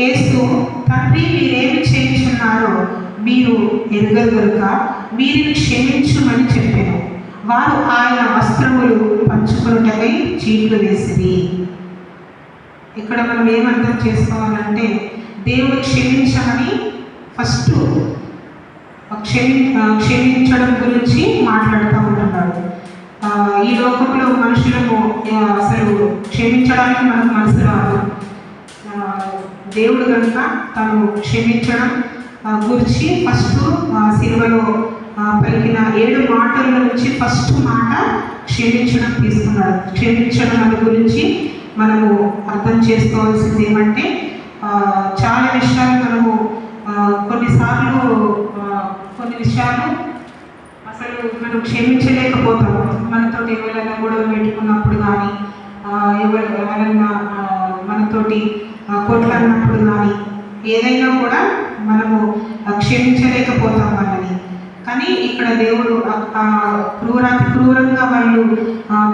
యేసు తండ్రి మీరేమి చేయించున్నారో మీరు ఎరుగరు వీరిని క్షమించుమని చెప్పాను. వారు ఆయన వస్త్రములు పంచుకున్నటై చీట్లు వేసిరి. ఇక్కడ మనం ఏమర్థం చేసుకోవాలంటే దేవుడు క్షమించమని ఫస్ట్ క్షమి క్షమించడం గురించి మాట్లాడుతూ ఉంటున్నాడు. ఈ లోకంలో మనుషులకు అసలు క్షమించడానికి మనకు మనసు రాదు దేవుడు కనుక తను క్షమించడం గురించి ఫస్ట్ సినిమాలో పలికిన ఏడు మాటల నుంచి ఫస్ట్ మాట క్షమించడం తీసుకున్నాడు. క్షమించడం అది గురించి మనము అర్థం చేసుకోవాల్సింది ఏమంటే చాలా విషయాలు మనము కొన్నిసార్లు కొన్ని విషయాలు అసలు మనం క్షమించలేకపోతాము మనతో ఎవరైనా గొడవ పెట్టుకున్నప్పుడు కానీ ఎవరు ఎవరైనా మనతోటి కొట్లాడినప్పుడు కానీ ఏదైనా కూడా మనము క్షమించలేకపోతాం వాళ్ళని. కానీ ఇక్కడ దేవుడు క్రూర క్రూరంగా వాళ్ళు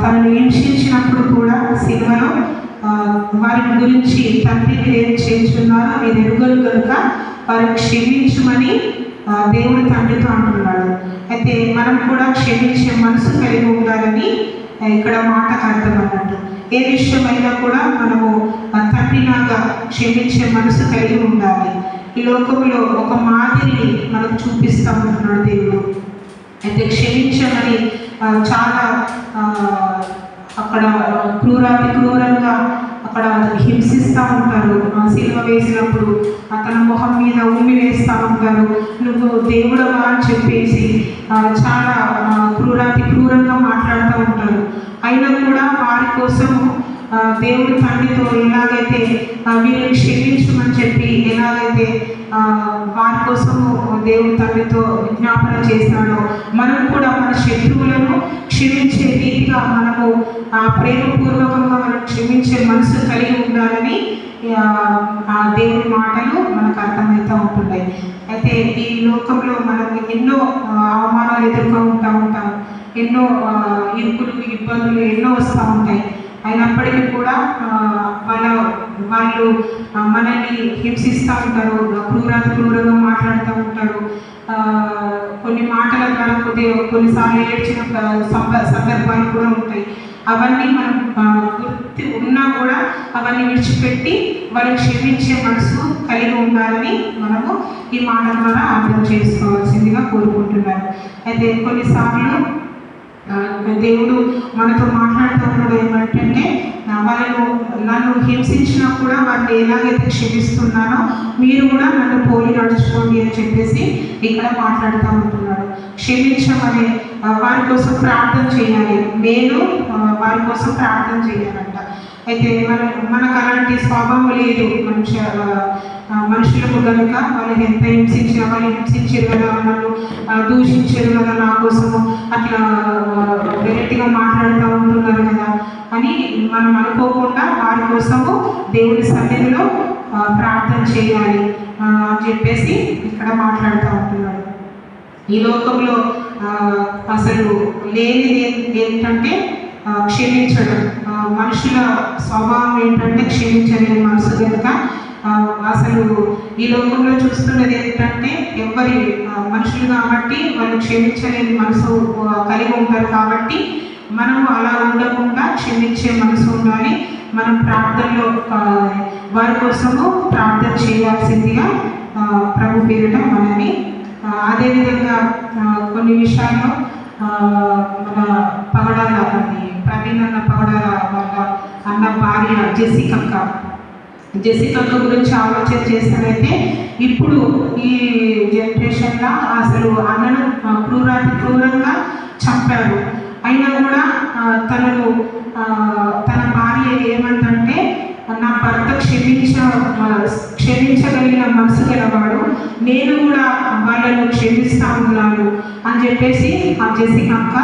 తనను హింసించినప్పుడు కూడా సినిమాలో వారి గురించి తండ్రి ఏం చేస్తున్నారో మీరు ఎరుగలు కనుక వారు క్షమించమని దేవుడు తండ్రితో అంటున్నాడు. అయితే మనం కూడా క్షమించే మనసు కలిగి ఉండాలని ఇక్కడ మాటకు అర్థం అన్నట్టు ఏ విషయమైనా కూడా మనము ఆ, తండ్రిలాగా క్షమించే మనసు కలిగి ఉండాలి. ఈ లోకంలో ఒక మాదిరిని మనకు చూపిస్తూ ఉంటున్నాడు దేవుడు. అయితే క్షమించమని చాలా అక్కడ క్రూరాతి క్రూరంగా అక్కడ హింసిస్తూ ఉంటారు. ఆ, వేసినప్పుడు అతని మొహం మీద ఉమ్మి వేస్తూ ఉంటారు. నువ్వు దేవుడవా అని చెప్పేసి చాలా క్రూరాతి క్రూర మాట్లాడుతూ ఉంటారు అయినా కూడా వారి కోసము దేవుడి దేవుడు తండ్రితో ఎలాగైతే వీళ్ళని క్షమించమని చెప్పి ఎలాగైతే వారి కోసము దేవుడు తండ్రితో విజ్ఞాపన చేస్తాడో మనం కూడా మన శత్రువులను క్షమించే రీతిగా మనము ప్రేమపూర్వకంగా మనం క్షమించే మనసు కలిగి ఉండాలని ఆ, దేవుడి మాటలు మనకు అర్థమవుతూ ఉంటున్నాయి. అయితే ఈ లోకంలో మనం ఎన్నో అవమానాలు ఎదుర్కొంటూ ఉంటాం ఎన్నో ఇబ్బందులు ఎన్నో వస్తూ ఉంటాయి. అయినప్పటికీ కూడా మన వాళ్ళ వాళ్ళు మనల్ని హింసిస్తూ ఉంటారు క్రూరాతి క్రూరంగా మాట్లాడుతూ ఉంటారు. కొన్ని మాటల ద్వారా కొద్దిగా కొన్నిసార్లు ఏడ్చిన సంద- సందర్భాలు కూడా ఉంటాయి. అవన్నీ మనం గుర్తి ఉన్నా కూడా అవన్నీ విడిచిపెట్టి వాళ్ళని క్షమించే మనసు కలిగి ఉండాలని మనము ఈ మాట ద్వారా అర్థం చేసుకోవాల్సిందిగా కోరుకుంటున్నాను. అయితే కొన్నిసార్లు దేవుడు మనతో మాట్లాడుతున్నప్పుడు ఏమంటే ఆ, వాళ్ళను నన్ను హింసించినా కూడా వారిని ఎలాగైతే క్షమిస్తున్నానో మీరు కూడా నన్ను పోలి నడుచుకోండి అని చెప్పేసి ఇక్కడ మాట్లాడుతూ ఉంటున్నాడు. క్షమించమని వారి కోసం ప్రార్థన చేయాలి. నేను వారి కోసం ప్రార్థన చేయాలని. అయితే మన మనకు అలాంటి స్వభావం లేదు. మనుష్య మనుషులకు కనుక వాళ్ళు ఎంత హింసించిన వాళ్ళు హింసించారు కదా నన్ను దూషించారు కదా నా కోసము అట్లా వెరైటీగా మాట్లాడుతూ ఉంటున్నారు కదా అని మనం అనుకోకుండా వారి కోసము దేవుడి సన్నిధిలో ప్రార్థన చేయాలి అని చెప్పేసి ఇక్కడ మాట్లాడుతూ ఉంటున్నాడు. ఈ లోకంలో అసలు లేనిది ఏంటంటే ఆ, క్షమించడం మనుషుల స్వభావం ఏంటంటే క్షమించలేని మనసు కనుక అసలు ఈ లోకంలో చూస్తున్నది ఏంటంటే ఎవరి మనుషులు కాబట్టి వాళ్ళు క్షమించలేని మనసు కలిగి ఉంటారు కాబట్టి మనము అలా ఉండకుండా క్షమించే మనసు ఉండాలి. మనం ప్రార్థనలో వారి కోసము ప్రార్థన చేయాల్సిందిగా ప్రభు పేరిట మనని అదేవిధంగా కొన్ని విషయాల్లో మన పగడాల అది ప్రవీణ్ అన్న పగడాల వాళ్ళ అన్న భార్య జెసికక్క. జెసికక్క గురించి ఆలోచన చేసినట్లయితే ఇప్పుడు ఈ జనరేషన్లో అసలు అన్నను క్రూరాతి క్రూరంగా చంపారు. అయినా కూడా తనను తన భార్య నా క్షమించ ఆ, క్షమించగలిగిన మనసు గలవాడు. నేను కూడా వాళ్ళను క్షమిస్తా ఉన్నాను అని చెప్పేసి ఆ జెసిక అక్క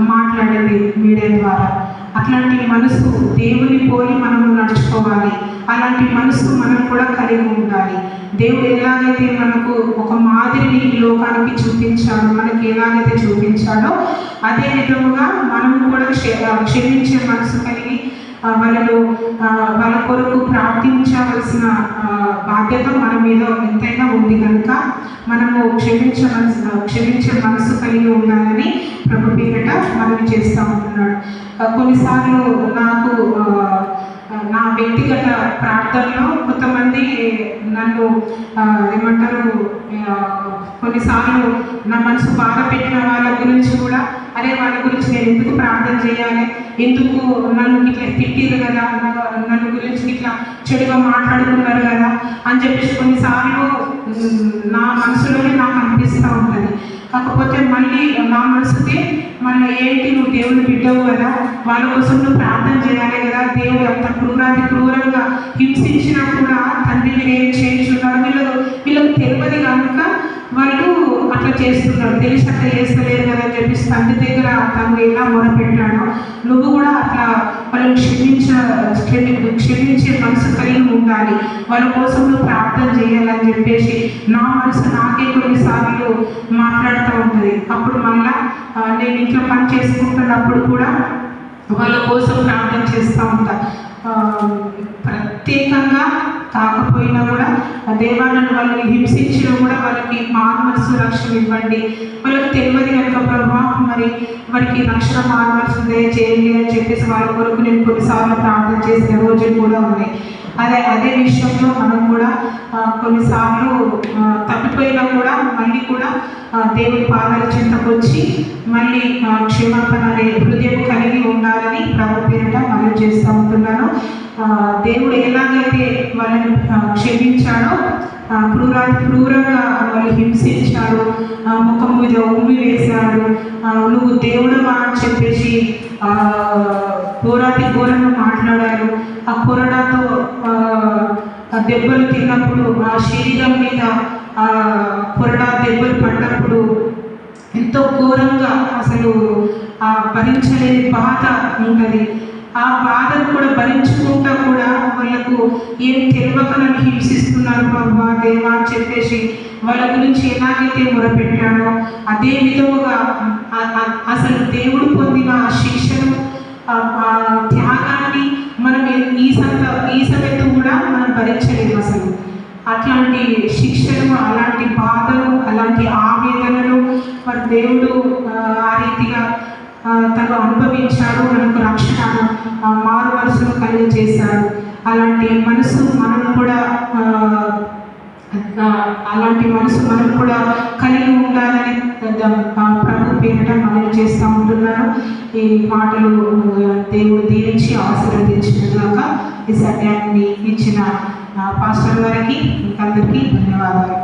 మాట్లాడింది మీడియా ద్వారా. అట్లాంటి మనసు దేవుని పోలి మనము నడుచుకోవాలి. అలాంటి మనసు మనం కూడా కలిగి ఉండాలి. దేవుడు ఎలాగైతే మనకు ఒక మాదిరిని ఈ లోకానికి చూపించాడో మనకి ఎలాగైతే చూపించాడో అదే విధముగా మనము కూడా క్షమించే మనసు కలిగి ఆ, వాళ్ళ కొరకు ప్రార్థించవలసిన బాధ్యత మన మీద ఎంతైనా ఉంది కనుక మనము క్షమించవలసిన క్షమించే మనసు కలిగి ఉండాలని ప్రభు పేరిట మనవి చేస్తూ ఉంటున్నాడు కొన్నిసార్లు నాకు నా వ్యక్తిగత ప్రార్థనలో కొంతమంది నన్ను ఏమంటారు కొన్నిసార్లు నా మనసు బాధ పెట్టిన వాళ్ళ గురించి కూడా అరే వాళ్ళ గురించి నేను ఎందుకు ప్రార్థన చేయాలి? ఎందుకు నన్ను ఇట్లా తిట్టిరు కదా నన్ను గురించి ఇట్లా చెడుగా మాట్లాడుకున్నారు కదా అని చెప్పేసి కొన్నిసార్లు నా మనసులోనే నాకు అనిపిస్తూ ఉంటుంది. కాకపోతే మళ్ళీ నా మనసుకి మళ్ళీ ఏంటి నువ్వు దేవుని బిడ్డవు కదా వాళ్ళ కోసం నువ్వు ప్రార్థన చేయాలి కదా దేవుడు అంత క్రూరాతి క్రూరంగా హింసించినా కూడా తండ్రి మీరు ఏం చేయించున్నారు వీళ్ళు వీళ్ళకి తెలియదు కనుక వాళ్ళు అట్లా చేస్తున్నాడు తెలిసి అట్లా చేస్తలేదు కదా అని చెప్పేసి తండ్రి దగ్గర తను ఎలా మొరపెట్టాడో నువ్వు కూడా అట్లా వాళ్ళని క్షమించ క్షమి- క్షమించే మనసు కలిగి ఉండాలి. వాళ్ళ కోసం నువ్వు ప్రార్థన చేయాలని చెప్పేసి నా మనసు నాకే కొన్నిసార్లు మాట్లాడుతూ ఉంటుంది. అప్పుడు మళ్ళా నేను ఇంట్లో పని చేసుకుంటున్నప్పుడు కూడా వాళ్ళ కోసం ప్రార్థన చేస్తూ ఉంటా. కాకపోయినా కూడా ఆ దేవాలను వాళ్ళని హింసించినా కూడా వాళ్ళకి మారుమనసు రక్షణ ఇవ్వండి. వాళ్ళకి తెలియదు కనుక ప్రభా మరి వారికి రక్షణ మారుమనసు చేయండి అని చెప్పేసి వాళ్ళ కొరకు నేను కొన్నిసార్లు ప్రార్థన చేసిన రోజులు కూడా ఉన్నాయి. అదే అదే విషయంలో మనం కూడా కొన్నిసార్లు తప్పిపోయినా కూడా మళ్ళీ కూడా దేవుని దేవుడి పాదాల చింతకు వచ్చి మళ్ళీ క్షేమాపణ అనే హృదయం కలిగి ఉండాలని ప్రభు పేరిట మనం చేస్తూ ఉంటున్నాను. దేవుడు ఎలాగైతే వాళ్ళని క్షమించాడో క్రూర క్రూరా క్రూరంగా వాళ్ళు హింసించాడు ఆ, ముఖం మీద ఉమ్మి వేశాడు నువ్వు దేవుడవా అని చెప్పేసి ఆ, ఘోరాతి ఘోరంగా మాట్లాడారు. ఆ కొరడాతో ఆ, దెబ్బలు తిన్నప్పుడు ఆ శరీరం మీద ఆ కొరడా దెబ్బలు పడినప్పుడు ఎంతో ఘోరంగా అసలు ఆ భరించలేని బాధ ఉంటుంది. ఆ బాధను కూడా భరించుకుంటా కూడా వాళ్ళకు ఏం తెలియక నన్ను హింసిస్తున్నారు బాబా దేవా అని చెప్పేసి వాళ్ళ గురించి ఎలాగైతే మొరపెట్టాడో అదే విధముగా అసలు దేవుడు పొందిన ఆ శిక్షను త్యాగాన్ని మనం ఈ సంత ఈ సమయత్తు కూడా మనం భరించలేము అసలు. అట్లాంటి శిక్షను అలాంటి బాధలు అలాంటి ఆవేదనలు మరి దేవుడు ఆ, రీతిగా తను అనుభవించాడు మనకు రక్షణ మారు మనసును కలిగజేశాడు. అలాంటి మనసు మనం కూడా అలాంటి మనసు మనం కూడా కలిగి ఉండాలని ప్రభు పేరిట మనం చేస్తూ ఉంటున్నాను. ఈ మాటలు దేవుడు దీవించి ఆశీర్వదించినట్లుగా ఈ సత్యాన్ని ఇచ్చిన పాస్టర్ గారికి మీకు అందరికీ ధన్యవాదాలు.